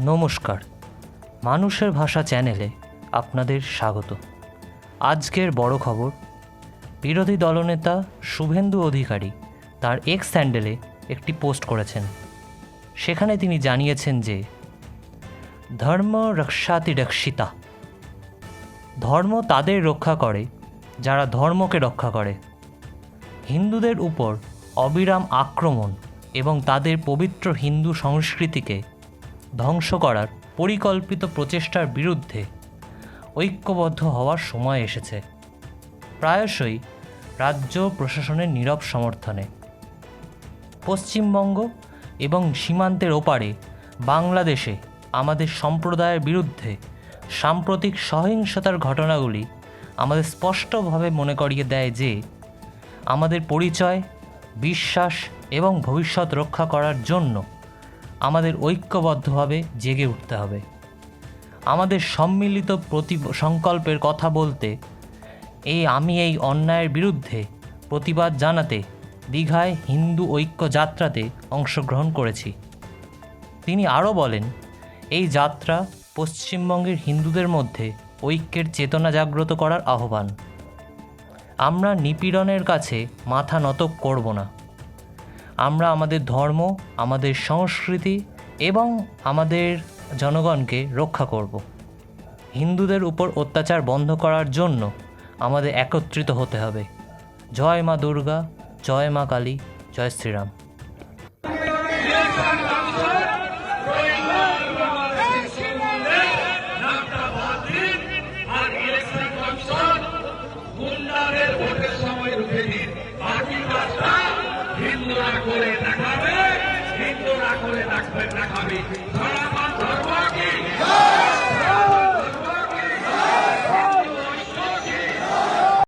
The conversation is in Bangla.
নমস্কার। মানুষের ভাষা চ্যানেলে আপনাদের স্বাগত। আজকের বড় খবর, বিরোধী দলনেতা শুভেন্দু অধিকারী তার এক্স স্যান্ডেলে একটি পোস্ট করেছেন। সেখানে তিনি জানিয়েছেন যে, ধর্ম রক্ষাতি রক্ষিতা ধর্ম তাদের রক্ষা করে, যারা ধর্মকে রক্ষা করে। হিন্দুদের উপর অবিরাম আক্রমণ এবং তাদের পবিত্র হিন্দু সংস্কৃতিকে ধ্বংস করার পরিকল্পিত প্রচেষ্টার বিরুদ্ধে ঐক্যবদ্ধ হওয়ার সময় এসেছে। প্রায়শই রাজ্য প্রশাসনের নীরব সমর্থনে। পশ্চিমবঙ্গ এবং সীমান্তের ওপারে বাংলাদেশে আমাদের সম্প্রদায়ের বিরুদ্ধে সাম্প্রতিক সহিংসতার ঘটনাগুলি আমাদের স্পষ্টভাবে মনে করিয়ে দেয় যে, আমাদের পরিচয়, বিশ্বাস এবং ভবিষ্যৎ রক্ষা করার জন্য আমাদের ঐক্যবদ্ধভাবে জেগে উঠতে হবে। আমাদের সম্মিলিত প্রতি সংকল্পের কথা বলতে, এই আমি এই অন্যায়ের বিরুদ্ধে প্রতিবাদ জানাতে দীঘায় হিন্দু ঐক্য যাত্রাতে অংশগ্রহণ করেছি। তিনি আরও বলেন, এই যাত্রা পশ্চিমবঙ্গের হিন্দুদের মধ্যে ঐক্যের চেতনা জাগ্রত করার আহ্বান। আমরা নিপীড়নের কাছে মাথা নত করব না। আমরা আমাদের ধর্ম, আমাদের সংস্কৃতি এবং আমাদের জনগণকে রক্ষা করব। হিন্দুদের উপর অত্যাচার বন্ধ করার জন্য আমাদের একত্রিত হতে হবে। জয় মা দুর্গা, জয় মা কালী, জয় শ্রীরাম। হিন্দুরা করে দেখাবে হিন্দুরা করে দেখাবে দেখাবে।